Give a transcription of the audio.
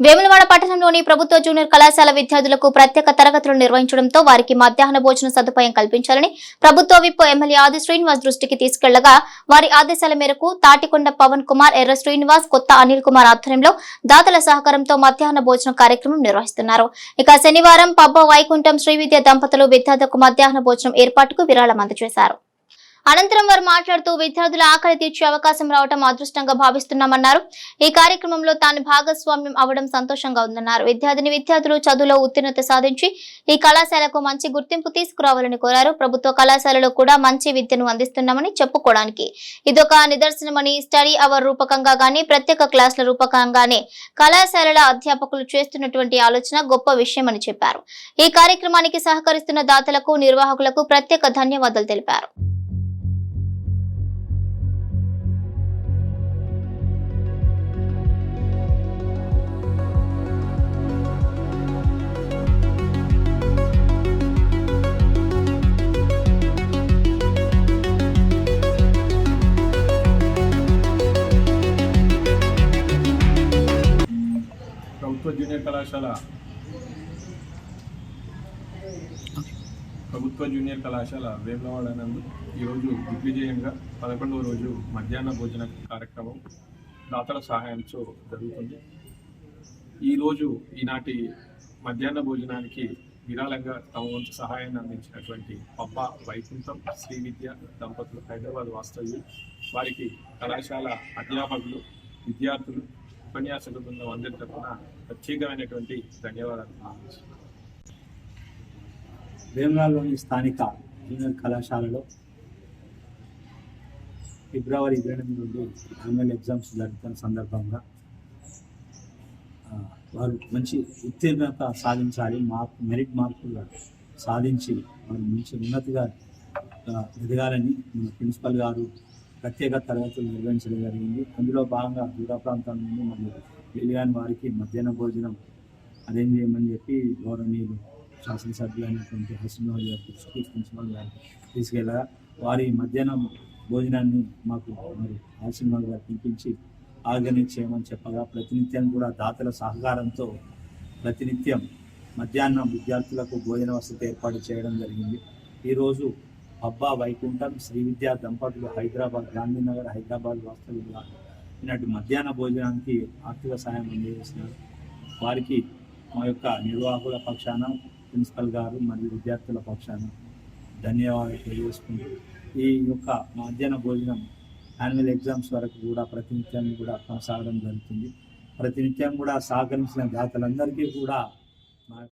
వేములవాడ పట్టణంలోని ప్రభుత్వ జూనియర్ కళాశాల విద్యార్థులకు ప్రత్యేక తరగతులు నిర్వహించడంతో వారికి మధ్యాహ్న భోజన సదుపాయం కల్పించాలని ప్రభుత్వ విప్ ఎమ్మెల్యే ఆది శ్రీనివాస్ దృష్టికి తీసుకెళ్ళగా వారి ఆదేశాల మేరకు తాటికొండ పవన్ కుమార్ ఎర్ర శ్రీనివాస్ కొత్త అనిల్ కుమార్ ఆధ్వర్యంలో దాతల సహకారంతో మధ్యాహ్న భోజన కార్యక్రమం నిర్వహిస్తున్నారు. ఇక శనివారం పబ్బ వైకుంఠం శ్రీవిద్య దంపతులు విద్యార్థులకు మధ్యాహ్న భోజనం ఏర్పాటుకు విరాళం అందజేశారు. అనంతరం వారు మాట్లాడుతూ విద్యార్థుల ఆకలి తీర్చే అవకాశం రావడం అదృష్టంగా భావిస్తున్నామన్నారు. ఈ కార్యక్రమంలో తాను భాగస్వామ్యం అవడం సంతోషంగా ఉందన్నారు. విద్యార్థిని విద్యార్థులు చదువులో ఉత్తీర్ణత సాధించి ఈ కళాశాలకు మంచి గుర్తింపు తీసుకురావాలని కోరారు. ప్రభుత్వ కళాశాలలో కూడా మంచి విద్యను అందిస్తున్నామని చెప్పుకోవడానికి. ఇదొక నిదర్శనమని స్టడీ అవర్ రూపకంగా గానీ ప్రత్యేక క్లాసుల రూపకంగానే కళాశాలల అధ్యాపకులు చేస్తున్నటువంటి ఆలోచన గొప్ప విషయమని చెప్పారు. ఈ కార్యక్రమానికి సహకరిస్తున్న దాతలకు నిర్వాహకులకు ప్రత్యేక ధన్యవాదాలు తెలిపారు. ప్రభుత్వ జూనియర్ కళాశాల. ప్రభుత్వ జూనియర్ కళాశాల వేములవాడ నందు ఈరోజు దిగ్విజయంగా పదకొండవ రోజు మధ్యాహ్న భోజన కార్యక్రమం దాతల సహాయంతో జరుగుతుంది. ఈరోజు ఈనాటి మధ్యాహ్న భోజనానికి విరాళంగా తమ వంతు సహాయాన్ని అందించినటువంటి పప్ప వైకుంఠం శ్రీ విద్య దంపతులు హైదరాబాద్ వాస్తవ్యులు వారికి కళాశాల అధ్యాపకులు విద్యార్థులు ఉపన్యాసకుల బృందం అందరి తరఫున ప్రత్యేకమైనటువంటి ధన్యవాదాలు తెలియజేస్తున్నాను. స్థానిక జూనియర్ కళాశాలలో ఫిబ్రవరి ఇరవై ఎనిమిది నుండి యాన్యువల్ ఎగ్జామ్స్ జరుగుతున్న సందర్భంగా వారు మంచి ఉత్తీర్ణత సాధించాలి మార్క్ మెరిట్ మార్కులు సాధించి వారు మంచి ఉన్నతిగా ఎదగాలని మన ప్రిన్సిపల్ గారు ప్రత్యేక తరగతులు నిర్వహించడం జరిగింది. అందులో భాగంగా దూర ప్రాంతాల నుండి మరియు తెలియని వారికి మధ్యాహ్న భోజనం అరేంజ్ చేయమని చెప్పి గౌరవనీయులు శాసనసభ్యులైనటువంటి హసన్వాల్ గారి దృష్టికి ప్రిన్సిపల్ గారు తీసుకెళ్ళగా వారి మధ్యాహ్నం భోజనాన్ని మాకు మరి హసన్వాల్ గారు పిలిపించి ఆర్గనైజ్ చేయమని చెప్పగా ప్రతినిత్యం కూడా దాతల సహకారంతో ప్రతినిత్యం మధ్యాహ్నం విద్యార్థులకు భోజన వసతి ఏర్పాటు చేయడం జరిగింది. ఈరోజు అబ్బా వైకుంఠం శ్రీ విద్యా దంపతులు హైదరాబాద్ గాంధీనగర్ హైదరాబాద్ వాస్తవ్యంగా ఈనాటి మధ్యాహ్న భోజనానికి ఆర్థిక సహాయం అందజేసినారు వారికి మా యొక్క నిర్వాహకుల పక్షాన ప్రిన్సిపల్ గారు మరియు విద్యార్థుల పక్షాన ధన్యవాదాలు తెలియజేసుకుంటూ ఈ యొక్క మధ్యాహ్న భోజనం యాన్యువల్ ఎగ్జామ్స్ వరకు కూడా ప్రతినిత్యం కూడా కొనసాగడం జరుగుతుంది. ప్రతినిత్యం కూడా సహకరించిన దాతలందరికీ కూడా